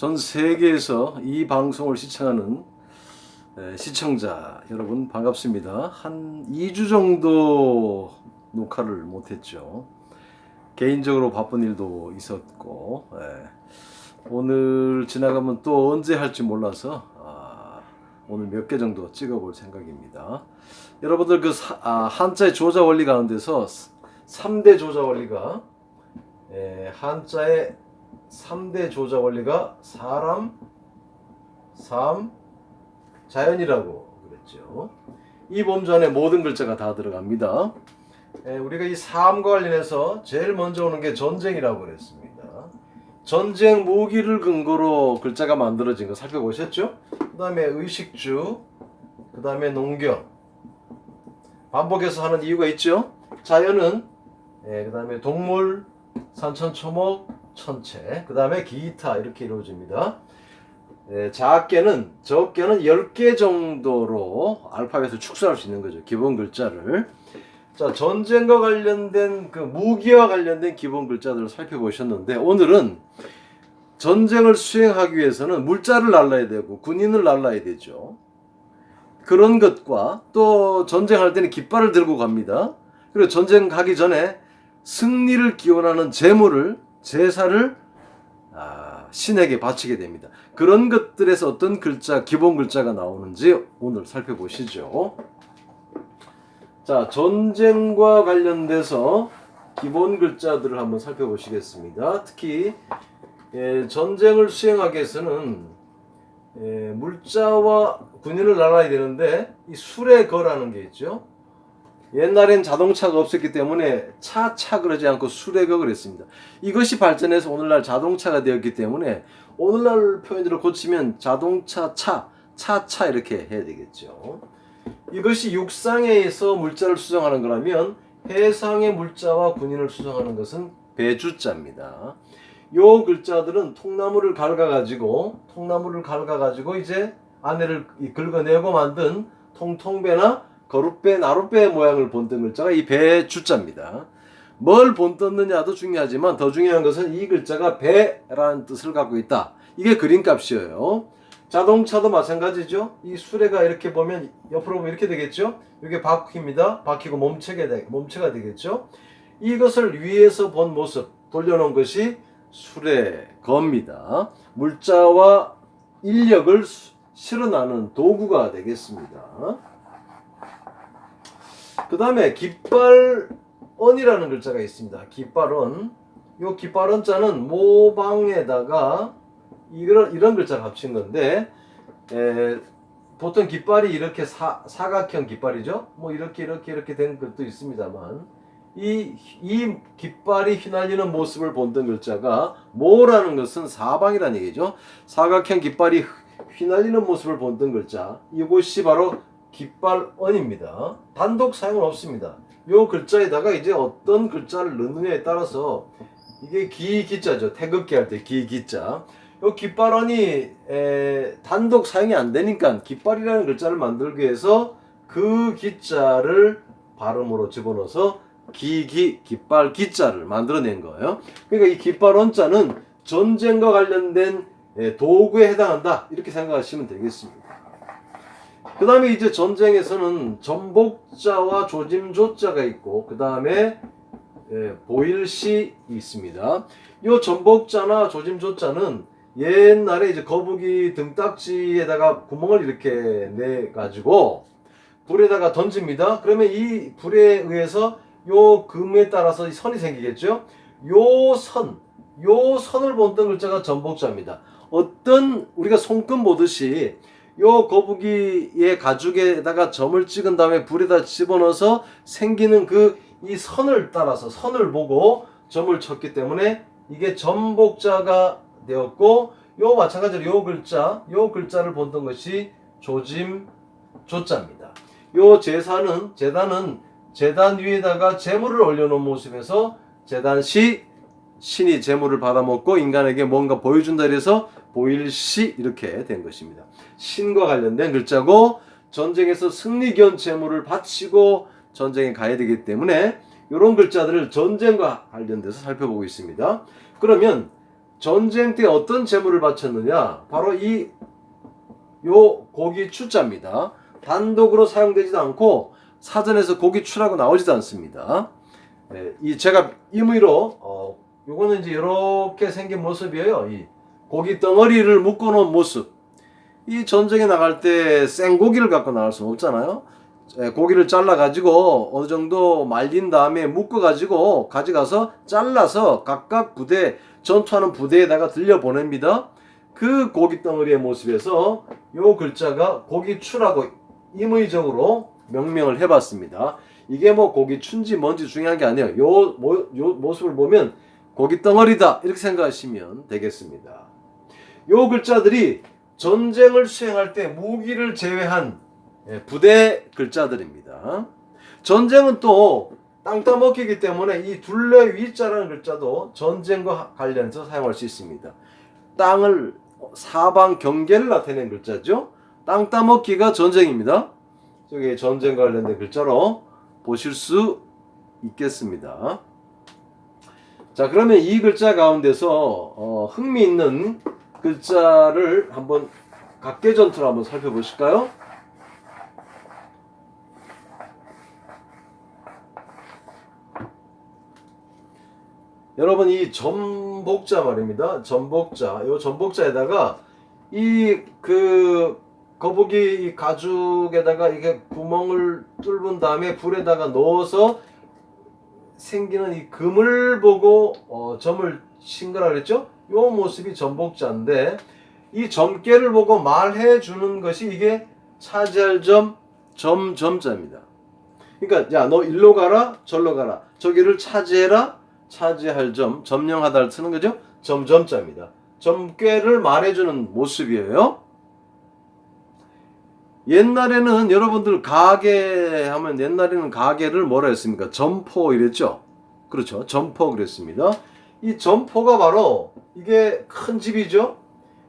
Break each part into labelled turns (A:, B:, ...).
A: 전 세계에서 이 방송을 시청하는 에, 시청자 여러분 반갑습니다. 한 2주 정도 녹화를 못했죠. 개인적으로 바쁜 일도 있었고 에, 오늘 지나가면 또 언제 할지 몰라서 아, 오늘 몇 개 정도 찍어볼 생각입니다. 여러분들 그 사- 아, 한자의 조자 원리 가운데서 3대 조자 원리가 에, 한자의 3대 조자 원리가 사람, 삶, 자연이라고 그랬죠. 이 범주 안에 모든 글자가 다 들어갑니다. 에, 우리가 이 삶과 관련해서 제일 먼저 오는 게 전쟁이라고 그랬습니다. 전쟁 무기를 근거로 글자가 만들어진 거 살펴보셨죠? 그 다음에 의식주, 그 다음에 농경. 반복해서 하는 이유가 있죠? 자연은, 그 다음에 동물, 산천초목, 천체, 그 다음에 기타 이렇게 이루어집니다. 예, 작게는 적게는 10개 정도로 알파벳을 축소할 수 있는 거죠. 기본 글자를. 자, 전쟁과 관련된 그 무기와 관련된 기본 글자들을 살펴보셨는데 오늘은 전쟁을 수행하기 위해서는 물자를 날라야 되고 군인을 날라야 되죠. 그런 것과 또 전쟁할 때는 깃발을 들고 갑니다. 그리고 전쟁 가기 전에 승리를 기원하는 제물을 제사를 아, 신에게 바치게 됩니다. 그런 것들에서 어떤 글자 기본 글자가 나오는지 오늘 살펴보시죠. 자, 전쟁과 관련돼서 기본 글자들을 한번 살펴보시겠습니다. 특히 예, 전쟁을 수행하기 위해서는 예, 물자와 군인을 날아야 되는데 이 술의 거라는 게 있죠. 옛날엔 자동차가 없었기 때문에 차차 그러지 않고 수레거 그랬습니다. 이것이 발전해서 오늘날 자동차가 되었기 때문에 오늘날 표현들을 고치면 자동차 차, 차차 이렇게 해야 되겠죠. 이것이 육상에서 물자를 수정하는 거라면 해상의 물자와 군인을 수정하는 것은 배주자입니다. 요 글자들은 통나무를 갉아가지고 통나무를 갉아가지고 이제 안에를 긁어내고 만든 통통배나 거룻배, 나룻배 모양을 본뜬 글자가 이 배 주자입니다. 뭘 본떴느냐도 중요하지만 더 중요한 것은 이 글자가 배라는 뜻을 갖고 있다. 이게 그림값이에요. 자동차도 마찬가지죠. 이 수레가 이렇게 보면 옆으로 보면 이렇게 되겠죠. 이게 바퀴입니다. 바퀴고 몸체가, 되, 몸체가 되겠죠. 이것을 위에서 본 모습 돌려놓은 것이 수레거입니다. 물자와 인력을 수- 실어나는 도구가 되겠습니다. 그 다음에 깃발언이라는 글자가 있습니다. 깃발언. 요 깃발언 자는 모방에다가 이런, 이런 글자를 합친 건데, 에, 보통 깃발이 이렇게 사, 사각형 깃발이죠. 뭐 이렇게 이렇게 이렇게 된 것도 있습니다만, 이, 이 깃발이 휘날리는 모습을 본뜬 글자가 모라는 것은 사방이라는 얘기죠. 사각형 깃발이 휘날리는 모습을 본뜬 글자. 이곳이 바로 깃발언입니다. 단독 사용은 없습니다. 요 글자에다가 이제 어떤 글자를 넣느냐에 따라서 이게 기 기자죠. 태극기 할 때 기 기자. 요 깃발언이 에, 단독 사용이 안 되니까 깃발이라는 글자를 만들기 위해서 그 기자를 발음으로 집어넣어서 기기 깃발 기자를 만들어낸 거예요. 그러니까 이 깃발언자는 전쟁과 관련된 에, 도구에 해당한다 이렇게 생각하시면 되겠습니다. 그 다음에 이제 전쟁에서는 전복자와 조짐조자가 있고 그 다음에 보일시 있습니다. 이 전복자나 조짐조자는 옛날에 이제 거북이 등딱지에다가 구멍을 이렇게 내 가지고 불에다가 던집니다. 그러면 이 불에 의해서 요 금에 따라서 이 선이 생기겠죠. 요 선, 요 선을 본뜬 글자가 전복자입니다. 어떤 우리가 손금 보듯이 요 거북이의 가죽에다가 점을 찍은 다음에 불에다 집어넣어서 생기는 그 이 선을 따라서 선을 보고 점을 쳤기 때문에 이게 전복자가 되었고 요 마찬가지로 요 글자 요 글자를 본던 것이 조짐 조자입니다. 요 제사는 제단은 제단 위에다가 재물을 올려놓은 모습에서 제단시 신이 재물을 받아먹고 인간에게 뭔가 보여준다 그래서 보일시 이렇게 된 것입니다. 신과 관련된 글자고 전쟁에서 승리견 재물을 바치고 전쟁에 가야 되기 때문에 이런 글자들을 전쟁과 관련돼서 살펴보고 있습니다. 그러면 전쟁 때 어떤 재물을 바쳤느냐? 바로 이 요 고기 추자입니다. 단독으로 사용되지도 않고 사전에서 고기 추라고 나오지도 않습니다. 예, 이 제가 임의로 어 요거는 이제 이렇게 생긴 모습이에요. 이 고기 덩어리를 묶어 놓은 모습. 이 전쟁에 나갈 때 생고기를 갖고 나갈 수는 없잖아요. 예, 고기를 잘라 가지고 어느 정도 말린 다음에 묶어 가지고 가져가서 잘라서 각각 부대 전투하는 부대에다가 들려 보냅니다. 그 고기 덩어리의 모습에서 요 글자가 고기추라고 임의적으로 명명을 해봤습니다. 이게 뭐 고기춘지 뭔지 중요한 게 아니에요. 요, 모, 요 모습을 보면 고기 덩어리다 이렇게 생각하시면 되겠습니다. 요 글자들이 전쟁을 수행할 때 무기를 제외한 예, 부대 글자들입니다. 전쟁은 또 땅 따먹기이기 때문에 이 둘레 위자라는 글자도 전쟁과 관련해서 사용할 수 있습니다. 땅을 사방 경계를 나타내는 글자죠. 땅 따먹기가 전쟁입니다. 저기 전쟁과 관련된 글자로 보실 수 있겠습니다. 자 그러면 이 글자 가운데서 어, 흥미있는 글자를 한번 각계전투로 한번 살펴보실까요? 여러분 이 전복자 말입니다. 전복자. 요 전복자에다가 이 그 거북이 이 가죽에다가 이게 구멍을 뚫은 다음에 불에다가 넣어서 생기는 이 금을 보고 어, 점을 친 거라 그랬죠? 요 모습이 전복자인데 이 점괘를 보고 말해 주는 것이 이게 차지할 점, 점, 점자입니다. 그러니까 야 너 일로 가라, 절로 가라. 저기를 차지해라, 차지할 점, 점령하다를 쓰는 거죠. 점 점자입니다. 점괘를 말해 주는 모습이에요. 옛날에는 여러분들 가게 하면 옛날에는 가게를 뭐라 했습니까? 점포 이랬죠. 그렇죠. 점포 그랬습니다. 이 점포가 바로 이게 큰 집이죠.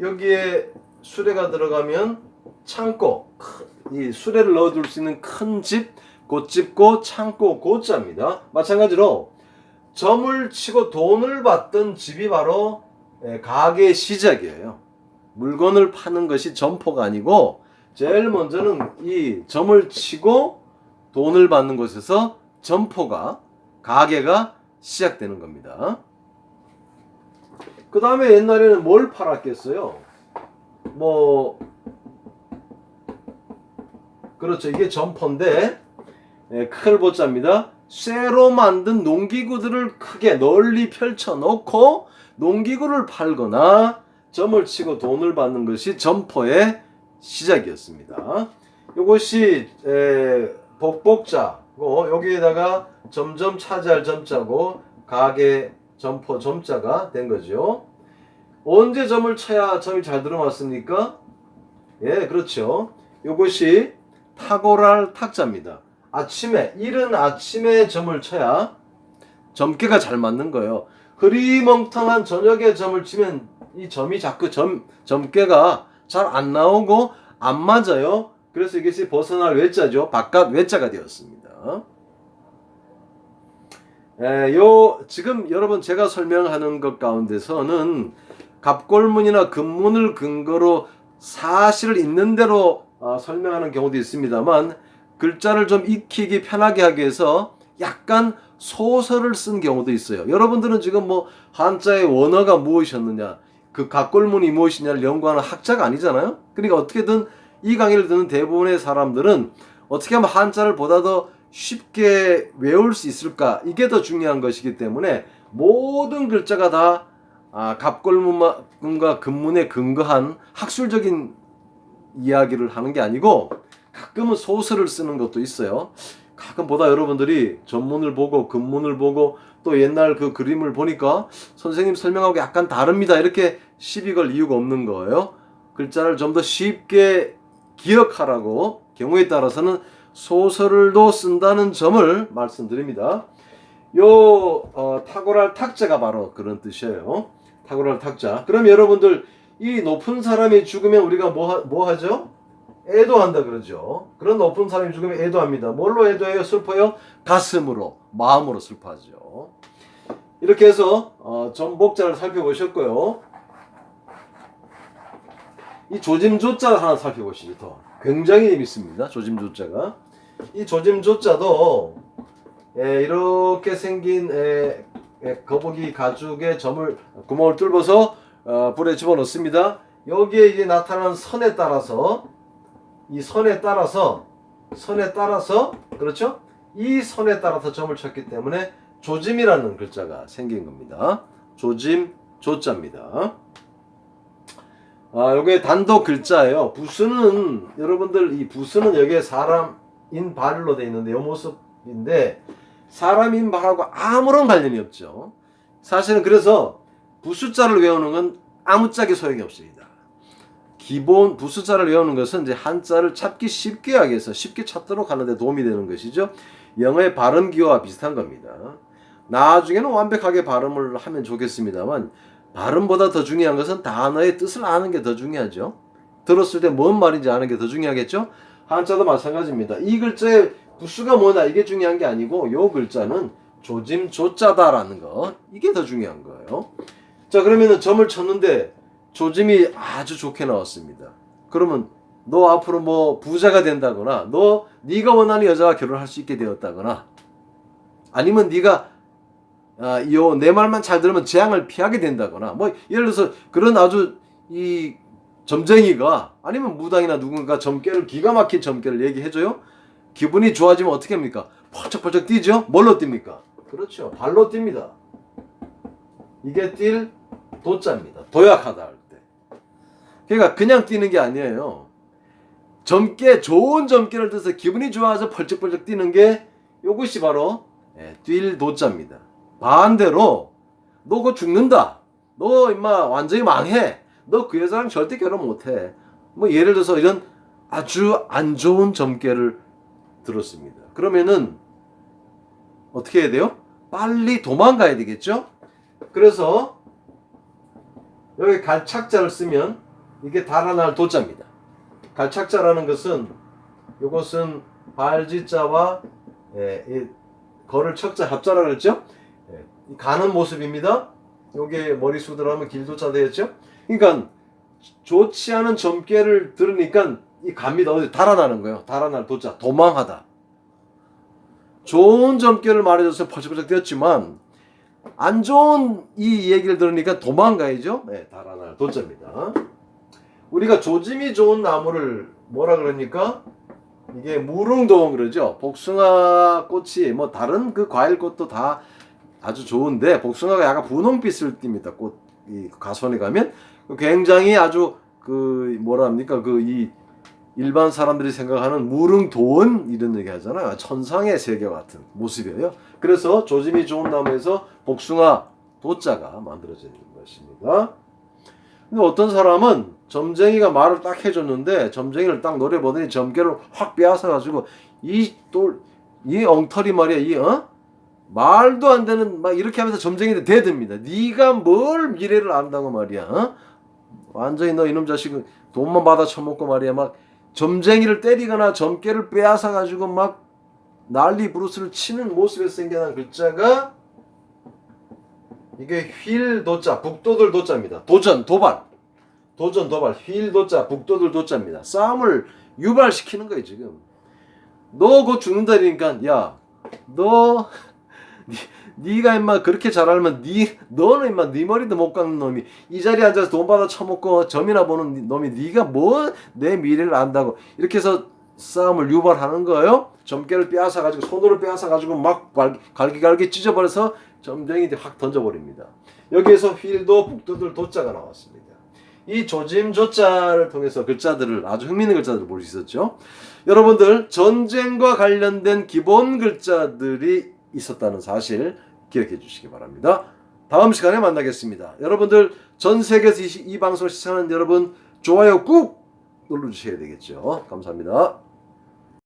A: 여기에 수레가 들어가면 창고, 크- 이 수레를 넣어둘 수 있는 큰 집, 곧집고 창고 곧자입니다. 마찬가지로 점을 치고 돈을 받던 집이 바로 예, 가게의 시작이에요. 물건을 파는 것이 점포가 아니고 제일 먼저는 이 점을 치고 돈을 받는 곳에서 점포가 가게가 시작되는 겁니다. 그 다음에 옛날에는 뭘 팔았겠어요? 뭐 그렇죠. 이게 점포인데 예, 큰 보자입니다. 쇠로 만든 농기구들을 크게 널리 펼쳐 놓고 농기구를 팔거나 점을 치고 돈을 받는 것이 점포의 시작이었습니다. 이것이 에, 복복자고 여기에다가 점점 차지할 점자고 가게 점포 점자가 된 거죠. 언제 점을 쳐야 점이 잘 들어맞습니까? 예, 그렇죠. 이것이 탁월할 탁자입니다. 아침에 이른 아침에 점을 쳐야 점괘가 잘 맞는 거예요. 흐리멍텅한 저녁에 점을 치면 이 점이 자꾸 점 점괘가 잘 안 나오고 안 맞아요. 그래서 이것이 벗어날 외자죠. 바깥 외자가 되었습니다. 에, 요 지금 여러분 제가 설명하는 것 가운데서는 갑골문이나 금문을 근거로 사실을 있는 대로 어, 설명하는 경우도 있습니다만 글자를 좀 익히기 편하게 하기 위해서 약간 소설을 쓴 경우도 있어요. 여러분들은 지금 뭐 한자의 원어가 무엇이었느냐, 그 각골문이 무엇이냐를 연구하는 학자가 아니잖아요. 그러니까 어떻게든 이 강의를 듣는 대부분의 사람들은 어떻게 하면 한자를 보다 더 쉽게 외울 수 있을까 이게 더 중요한 것이기 때문에 모든 글자가 다 아, 갑골문과 금문에 근거한 학술적인 이야기를 하는 게 아니고 가끔은 소설을 쓰는 것도 있어요. 가끔 보다 여러분들이 전문을 보고 근문을 보고 또 옛날 그 그림을 보니까 선생님 설명하고 약간 다릅니다. 이렇게 시비 걸 이유가 없는 거예요. 글자를 좀 더 쉽게 기억하라고 경우에 따라서는 소설을도 쓴다는 점을 말씀드립니다. 요 어, 탁월할 탁자가 바로 그런 뜻이에요. 탁월할 탁자. 그럼 여러분들 이 높은 사람이 죽으면 우리가 뭐, 하, 뭐 하죠? 애도한다 그러죠. 그런 높은 사람이 죽으면 애도합니다. 뭘로 애도해요? 슬퍼요? 가슴으로, 마음으로 슬퍼하죠. 이렇게 해서 어, 전복자를 살펴보셨고요. 이 조짐조자를 하나 살펴보시죠. 더. 굉장히 재밌습니다. 조짐조자가. 이 조짐조자도 예, 이렇게 생긴 예, 예, 거북이 가죽에 점을 구멍을 뚫어서 어, 불에 집어넣습니다. 여기에 이제 나타나는 선에 따라서 이 선에 따라서 선에 따라서 그렇죠? 이 선에 따라서 점을 쳤기 때문에 조짐이라는 글자가 생긴 겁니다. 조짐 조자입니다. 아, 요게 단독 글자예요. 부수는 여러분들 이 부수는 여기에 사람인 발로 돼 있는데 요 모습인데 사람인 발하고 아무런 관련이 없죠. 사실은 그래서 부수자를 외우는 건 아무짝에 소용이 없습니다. 기본 부수자를 외우는 것은 이제 한자를 찾기 쉽게 하기 위해서 쉽게 찾도록 하는데 도움이 되는 것이죠. 영어의 발음 기호와 비슷한 겁니다. 나중에는 완벽하게 발음을 하면 좋겠습니다만 발음보다 더 중요한 것은 단어의 뜻을 아는 게 더 중요하죠. 들었을 때 뭔 말인지 아는 게 더 중요하겠죠. 한자도 마찬가지입니다. 이 글자의 부수가 뭐냐 이게 중요한 게 아니고 요 글자는 조짐 조자다라는 거 이게 더 중요한 거예요. 자 그러면은 점을 쳤는데 조짐이 아주 좋게 나왔습니다. 그러면 너 앞으로 뭐 부자가 된다거나 너 네가 원하는 여자와 결혼할 수 있게 되었다거나 아니면 네가 아, 요내 말만 잘 들으면 재앙을 피하게 된다거나 뭐 예를 들어서 그런 아주 이 점쟁이가 아니면 무당이나 누군가 점괘를 기가 막힌 점괘를 얘기해줘요. 기분이 좋아지면 어떻게 합니까? 펄쩍펄쩍 뛰죠. 뭘로 뜁니까? 그렇죠. 발로 뜁니다. 이게 뛸 도자입니다. 도약하다. 그러니까 그냥 뛰는 게 아니에요. 점괘 좋은 점괘를 들어서 기분이 좋아서 펄쩍펄쩍 뛰는 게 이것이 바로 예, 뛸 도자입니다. 반대로 너 그거 죽는다. 너 임마 완전히 망해. 너 그 여자랑 절대 결혼 못해. 뭐 예를 들어서 이런 아주 안 좋은 점괘를 들었습니다. 그러면은 어떻게 해야 돼요? 빨리 도망가야 되겠죠? 그래서 여기 갈착자를 쓰면 이게 달아날 도자입니다. 갈착자라는 것은 이것은 발지자와 예, 이 거를 척자 합자라 그랬죠? 예, 이 가는 모습입니다. 요게 머릿수들 하면 길도자 되었죠? 그러니까 좋지 않은 점괘를 들으니까 이 갑니다. 어디 달아나는 거예요. 달아날 도자 도망하다. 좋은 점괘를 말해줘서 펄쩍펄쩍 뛰었지만 안 좋은 이 얘기를 들으니까 도망가야죠. 네, 달아날 도자입니다. 우리가 조짐이 좋은 나무를 뭐라 그러니까 이게 무릉도원 그러죠. 복숭아 꽃이 뭐 다른 그 과일 꽃도 다 아주 좋은데 복숭아가 약간 분홍빛을 띱니다. 꽃 이 가선에 가면 굉장히 아주 그 뭐라 합니까 그 이 일반 사람들이 생각하는 무릉도원 이런 얘기 하잖아요. 천상의 세계 같은 모습이에요. 그래서 조짐이 좋은 나무에서 복숭아 도자가 만들어지는 것입니다. 근데 어떤 사람은 점쟁이가 말을 딱 해줬는데 점쟁이를 딱 노려보더니 점괘를 확 빼앗아 가지고 이또이 엉터리 말이야 이 어? 말도 안 되는 막 이렇게 하면서 점쟁이한테 대듭니다. 네가 뭘 미래를 안다고 말이야. 어? 완전히 너 이놈 자식은 돈만 받아 처먹고 말이야 막 점쟁이를 때리거나 점괘를 빼앗아 가지고 막 난리 부르스를 치는 모습에서 생겨난 글자가 이게 휠 도자 북도들 도자입니다. 도전 도발 도전 도발 휠 도자 북도들 도자입니다. 싸움을 유발시키는 거예요 지금. 너 곧 죽는다니까 야너 네가 임마 그렇게 잘 알면 네 너는 임마 네 머리도 못 깎는 놈이 이 자리에 앉아서 돈 받아 처먹고 점이나 보는 놈이 네가 뭐 내 미래를 안다고 이렇게 해서 싸움을 유발하는 거예요. 점괘를 빼앗아 가지고 손으로 빼앗아 가지고 막 갈기갈기 찢어버려서 점쟁이들 확 던져버립니다. 여기에서 휠도 북도들 도자가 나왔습니다. 이 조짐 조자를 통해서 글자들을 아주 흥미있는 글자들을 볼 수 있었죠. 여러분들 전쟁과 관련된 기본 글자들이 있었다는 사실 기억해 주시기 바랍니다. 다음 시간에 만나겠습니다. 여러분들 전 세계에서 이, 이 방송을 시청하는 여러분 좋아요 꾹 눌러주셔야 되겠죠. 감사합니다.